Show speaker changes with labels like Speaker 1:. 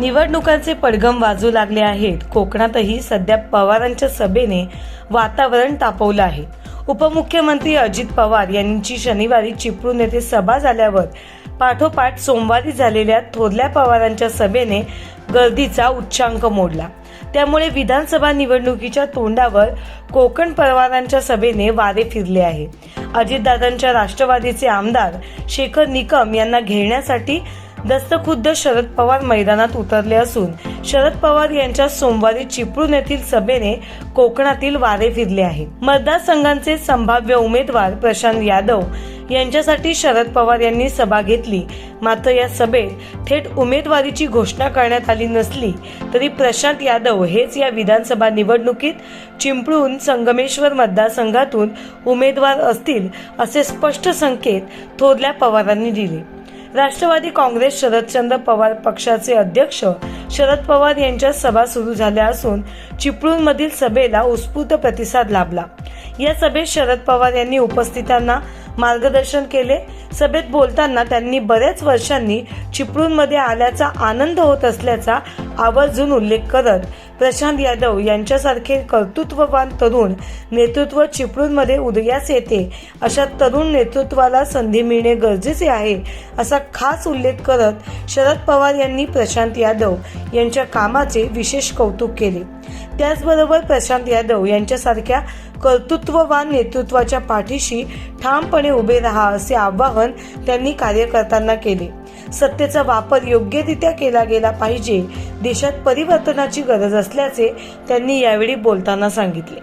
Speaker 1: निवडणुकांचे पडगम वाजू लागले आहेत. कोकणातही सध्या पवारांच्या सभेने वातावरण तापवलं आहे. उपमुख्यमंत्री अजित पवार यांची शनिवारी चिपळूण येथे सभा झाल्यावर पाठोपाठ सोमवारी झालेल्या थोरल्या पवारांच्या सभेने गर्दीचा उच्चांक मोडला. त्यामुळे विधानसभा निवडणुकीच्या तोंडावर कोकण परवानांच्या सभेने वारे फिरले आहे. अजितदादांच्या राष्ट्रवादीचे आमदार शेखर निकम यांना घेण्यासाठी दस्तखुद्द शरद पवार मैदानात उतरले असून शरद पवार यांच्या सोमवारी चिपळूण येथील सभेने कोकणातील वारे फिरले आहे. मतदारसंघांचे संभाव्य उमेदवार प्रशांत यादव यांच्यासाठी शरद पवार यांनी सभा घेतली. मात्र या सभेत थेट उमेदवारीची घोषणा करण्यात आली नसली तरी प्रशांत यादव हेच या विधानसभा निवडणुकीत चिंपळून संगमेश्वर मतदारसंघातून उमेदवार असतील असे स्पष्ट संकेत थोरल्या पवारांनी दिले. राष्ट्रवादी काँग्रेस शरदचंद्र पवार पक्षाचे अध्यक्ष शरद पवार यांच्या सभा सुरू झाल्या असून चिपळूणमधील सभेला उत्स्फूर्त प्रतिसाद लाभला. या सभेत शरद पवार यांनी उपस्थितांना मार्गदर्शन केले. सभेत बोलताना त्यांनी बऱ्याच वर्षांनी चिपळूणमध्ये आल्याचा आनंद होत असल्याचा आवर्जून उल्लेख करत प्रशांत यादव यांच्यासारखे कर्तृत्ववान तरुण नेतृत्व चिपळूणमध्ये उदयास येते. अशा तरुण नेतृत्वाला संधी मिळणे गरजेचे आहे असा खास उल्लेख करत शरद पवार यांनी प्रशांत यादव यांच्या कामाचे विशेष कौतुक केले. त्याचबरोबर प्रशांत यादव यांच्यासारख्या कर्तृत्ववान नेतृत्वाच्या पाठीशी ठामपणे उभे राहा असे आवाहन त्यांनी कार्यकर्त्यांना केले. सत्तेचा वापर योग्यरित्या केला गेला पाहिजे देशात परिवर्तनाची गरज असल्याचे त्यांनी यावेळी बोलताना सांगितले.